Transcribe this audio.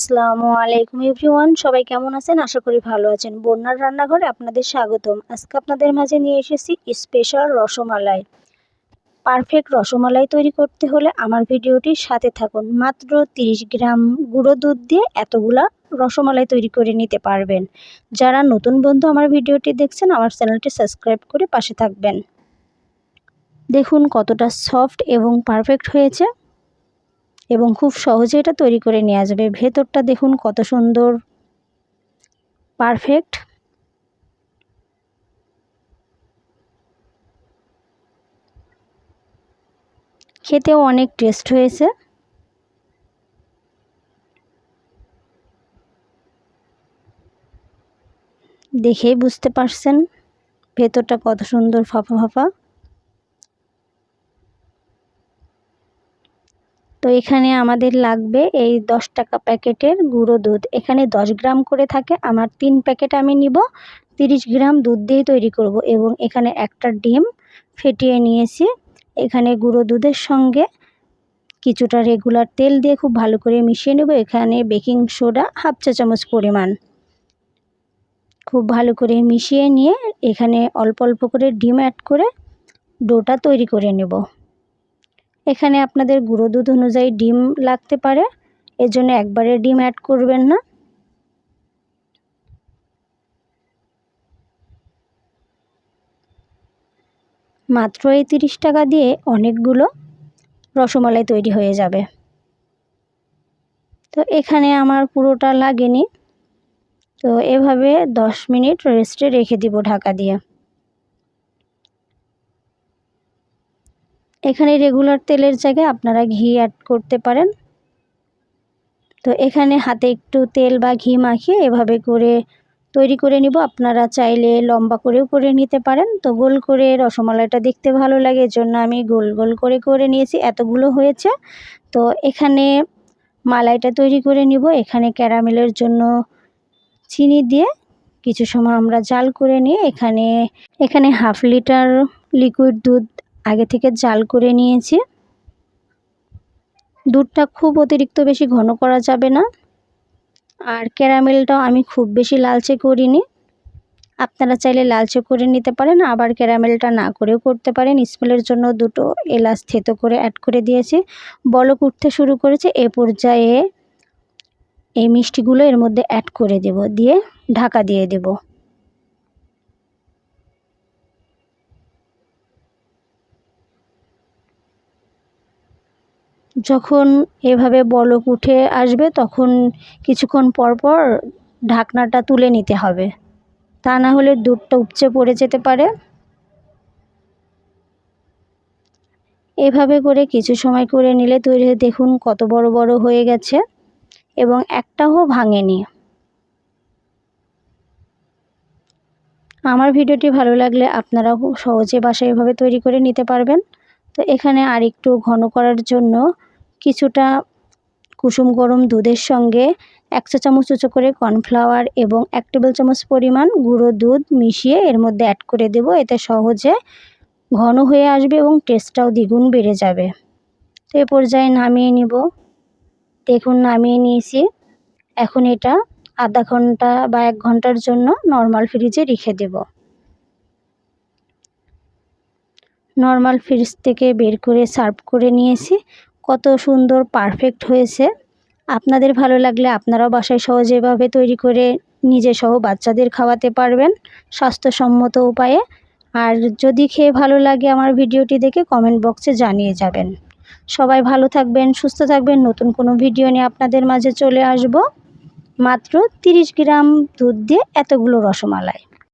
আসসালামু আলাইকুম এভরিওয়ান, সবাই কেমন আছেন? আশা করি ভালো আছেন। বন্যার রান্নাঘরে আপনাদের স্বাগতম। আজকে আপনাদের মাঝে নিয়ে এসেছি স্পেশাল রসমালাই। পারফেক্ট রসমালাই তৈরি করতে হলে আমার ভিডিওটির সাথে থাকুন। মাত্র 30 গ্রাম গুঁড়ো দুধ দিয়ে এতগুলা রসমালাই তৈরি করে নিতে পারবেন। যারা নতুন বন্ধু আমার ভিডিওটি দেখছেন, আমার চ্যানেলটি সাবস্ক্রাইব করে পাশে থাকবেন। দেখুন কতটা সফট এবং পারফেক্ট হয়েছে। এবং খুব সহজে এটা তৈরি করে নেওয়া যাবে। ভেতরটা দেখুন কত সুন্দর। পারফেক্ট। খেতেও অনেক টেস্ট হয়েছে। দেখেই বুঝতে পারছেন ভেতরটা কত সুন্দর ফাঁপা ফাঁপা। তো এখানে আমাদের লাগবে এই দশ টাকা প্যাকেটের গুঁড়ো দুধ। এখানে দশ গ্রাম করে থাকে, আমার তিন প্যাকেট আমি নিব। তিরিশ গ্রাম দুধ দিয়ে তৈরি করব এবং এখানে একটা ডিম ফেটিয়ে নিয়েছি। এখানে গুঁড়ো দুধের সঙ্গে কিছুটা রেগুলার তেল দিয়ে খুব ভালো করে মিশিয়ে নেব। এখানে বেকিং সোডা হাফ চা চামচ পরিমাণ। খুব ভালো করে মিশিয়ে নিয়ে এখানে অল্প অল্প করে ডিম অ্যাড করে ডোটা তৈরি করে নেব। এখানে আপনাদের গুঁড়ো দুধ অনুযায়ী ডিম লাগতে পারে। এর জন্য একবারে ডিম অ্যাড করবেন না। মাত্র এই তিরিশ টাকা দিয়ে অনেকগুলো রসমালাই তৈরি হয়ে যাবে। তো এখানে আমার পুরোটা লাগেনি। তো এভাবে দশ মিনিট রেস্টে রেখে দিব ঢাকা দিয়ে। এখানে রেগুলার তেলের জায়গায় আপনারা ঘি অ্যাড করতে পারেন। তো এখানে হাতে একটু তেল বা ঘি মাখিয়ে এভাবে করে তৈরি করে নিব। আপনারা চাইলে লম্বা করেও করে নিতে পারেন। তো গোল করে রসমালাইটা দেখতে ভালো লাগে, এজন্য আমি গোল গোল করে করে নিয়েছি। এতগুলো হয়েছে। তো এখানে মালাইটা তৈরি করে নিব। এখানে ক্যারামেলের জন্য চিনি দিয়ে কিছু সময় আমরা জাল করে নিয়ে এখানে এখানে হাফ লিটার লিকুইড দুধ আগে থেকে জাল করে নিয়েছি। দুধটা খুব অতিরিক্ত বেশি ঘন করা যাবে না। আর ক্যারামেলটাও আমি খুব বেশি লালচে করিনি। আপনারা চাইলে লালচে করে নিতে পারেন, আবার ক্যারামেলটা না করেও করতে পারেন। স্মেলের জন্য দুটো এলাচ থেতো করে অ্যাড করে দিয়েছি। বলক উঠতে শুরু করেছে, এ পর্যায়ে এই মিষ্টিগুলো এর মধ্যে অ্যাড করে দেব, দিয়ে ঢাকা দিয়ে দেবো। যখন এভাবে বলক উঠে আসবে, তখন কিছুক্ষণ পর পর ঢাকনাটা তুলে নিতে হবে। তা না হলে দুধটা উপচে পড়ে যেতে পারে। এভাবে করে কিছু সময় করে নিলে তৈরি দেখুন কত বড় বড় হয়ে গেছে এবং একটাও ভাঙেনি। আমার ভিডিওটি ভালো লাগলে আপনারাও সহজে বাসায় এভাবে তৈরি করে নিতে পারবেন। তো এখানে আর একটু ঘন করার জন্য কিছুটা কুসুম গরম দুধের সঙ্গে এক চা চামচ উঁচু করে কর্নফ্লাওয়ার এবং এক টেবিল চামচ পরিমাণ গুঁড়ো দুধ মিশিয়ে এর মধ্যে অ্যাড করে দেব। এতে সহজে ঘন হয়ে আসবে এবং টেস্টটাও দ্বিগুণ বেড়ে যাবে। তো এ পর্যায়ে নামিয়ে নিব। দেখুন, নামিয়ে নিয়েছি। এখন এটা আধা ঘণ্টা বা এক ঘণ্টার জন্য নর্মাল ফ্রিজে রেখে দেব। নর্মাল ফ্রিজ থেকে বের করে সার্ভ করে নিয়েছি। কত সুন্দর পারফেক্ট হয়েছে। আপনাদের ভালো লাগলে আপনারাও বাসায় সহজে এভাবে তৈরি করে নিজে সহ বাচ্চাদের খাওয়াতে পারবেন স্বাস্থ্যসম্মত উপায়ে। আর যদি খেয়ে ভালো লাগে আমার ভিডিওটি দেখে কমেন্ট বক্সে জানিয়ে যাবেন। সবাই ভালো থাকবেন, সুস্থ থাকবেন। নতুন কোনো ভিডিও নিয়ে আপনাদের মাঝে চলে আসব। মাত্র তিরিশ গ্রাম দুধ দিয়ে এতগুলো রসমালাই।